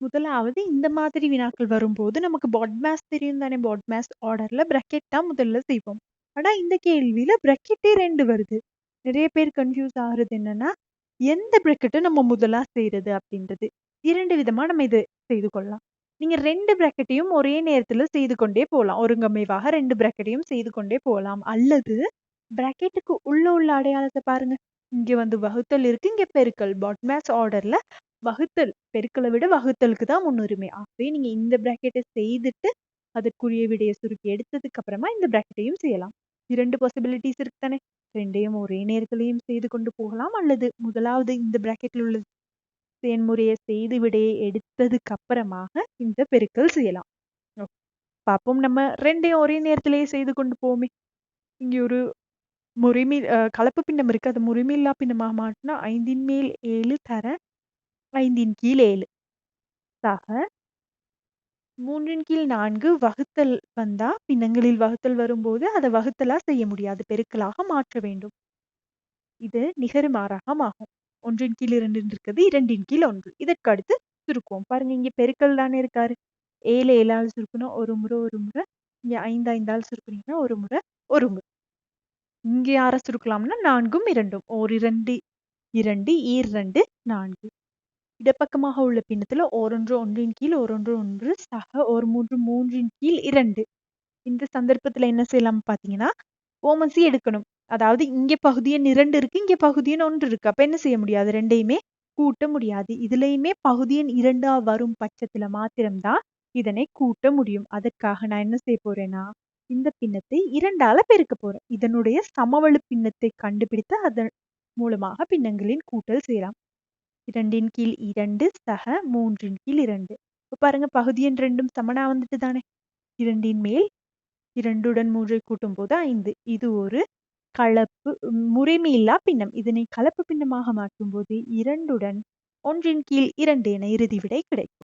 முதலாவது இந்த மாதிரி வினாக்கள் வரும்போது நமக்கு பாட்மாஸ் தெரியும் தானே? பாட்மாஸ் ஆர்டர்ல பிரக்கெட் தான் முதல்ல செய்வோம். ஆனா இந்த கேள்வியில பிரக்கெட்டே ரெண்டு வருது. நிறைய பேர் கன்ஃபியூஸ் ஆகுறது என்னன்னா எந்த பிரக்கெட்டை நம்ம முதலா செய்யறது அப்படின்றது. இரண்டு விதமா நம்ம இது செய்து கொள்ளலாம். நீங்க ரெண்டு பிரக்கெட்டையும் ஒரே நேரத்துல செய்து கொண்டே போகலாம். ஒருங்கமைவாக ரெண்டு பிரக்கெட்டையும் செய்து கொண்டே போகலாம். அல்லது பிரக்கெட்டுக்கு உள்ள உள்ள அடையாளத்தை பாருங்க. இங்க வந்து வகுத்தல் இருக்கு இங்க பெருக்கல். பாட்மாஸ் ஆர்டர்ல வகுத்தல் பெருக்களை விட வகுத்தலுக்கு தான் முன்னுரிமை. ஆகவே நீங்க இந்த பிராக்கெட்டை செய்துட்டு அதற்குரிய விடையை சுருக்கி எடுத்ததுக்கு அப்புறமா இந்த பிராக்கெட்டையும் செய்யலாம். இரண்டு பாசிபிலிட்டிஸ் இருக்கு தானே? ரெண்டையும் ஒரே நேரத்திலையும் செய்து கொண்டு போகலாம் அல்லது முதலாவது இந்த பிராக்கெட்டில் உள்ள செயன்முறையை செய்து விடையை எடுத்ததுக்கு அப்புறமாக இந்த பெருக்கல் செய்யலாம். பார்ப்போம். நம்ம ரெண்டையும் ஒரே நேரத்திலேயே செய்து கொண்டு போவோமே. இங்கே ஒரு முறைமை கலப்பு பின்னம் இருக்கு. அது முறைமையில்லா பின்னமாக மாட்டினா ஐந்தின் மேல் ஏழு தர ஐந்தின் கீழ் ஏழு. சக மூன்றின் கீழ் நான்கு வகுத்தல் வந்தா பின்னங்களில் வகுத்தல் வரும்போது அதை வகுத்தலா செய்ய முடியாது. பெருக்கலாக மாற்ற வேண்டும். இது நிகருமாறாக ஆகும். ஒன்றின் கீழ் இரண்டு இருக்கிறது இரண்டின் கீழ் ஒன்று. இதற்கு அடுத்து சுருக்குவோம். பாருங்க இங்க பெருக்கல் தானே இருக்காரு. ஏழு ஏழால் சுருக்கணும் ஒரு முறை ஒரு முறை. இங்க ஐந்து ஐந்தால் சுருக்குனீங்கன்னா ஒரு முறை ஒரு முறை. இங்க யாரை சுருக்கலாம்னா நான்கும் இரண்டும். ஓர் இரண்டு இரண்டு ஈர் ரெண்டு நான்கு. இடப்பக்கமாக உள்ள பின்னத்துல ஓரொன்று ஒன்றின் கீழ் ஓரொன்று ஒன்று சக ஒரு மூன்று மூன்றின் கீழ் இரண்டு. இந்த சந்தர்ப்பத்துல என்ன செய்யலாம் பாத்தீங்கன்னா ஓமசி எடுக்கணும். அதாவது இங்க பகுதியன் இரண்டு இருக்கு இங்க பகுதியன் ஒன்று இருக்கு. அப்ப என்ன செய்ய முடியாது? ரெண்டையுமே கூட்ட முடியாது. இதுலயுமே பகுதியன் இரண்டா வரும் பட்சத்துல மாத்திரம்தான் இதனை கூட்ட முடியும். அதற்காக நான் என்ன செய்ய போறேன்னா இந்த பின்னத்தை இரண்டால பெருக்க போறேன். இதனுடைய சமவெளு பின்னத்தை கண்டுபிடித்து அதன் மூலமாக பின்னங்களின் கூட்டல் செய்யலாம். இரண்டின் கீழ் இரண்டு சக மூன்றின் கீழ் இரண்டு. இப்போ பாருங்க பகுதியின் ரெண்டும் சமனா வந்துட்டு தானே? இரண்டின் மேல் இரண்டுடன் மூன்றை கூட்டும் போது ஐந்து. இது ஒரு கலப்பு முறைமையில்லா பின்னம். இதனை கலப்பு பின்னமாக மாற்றும் போது இரண்டுடன் ஒன்றின் கீழ் இரண்டு என இறுதி விடை கிடைக்கும்.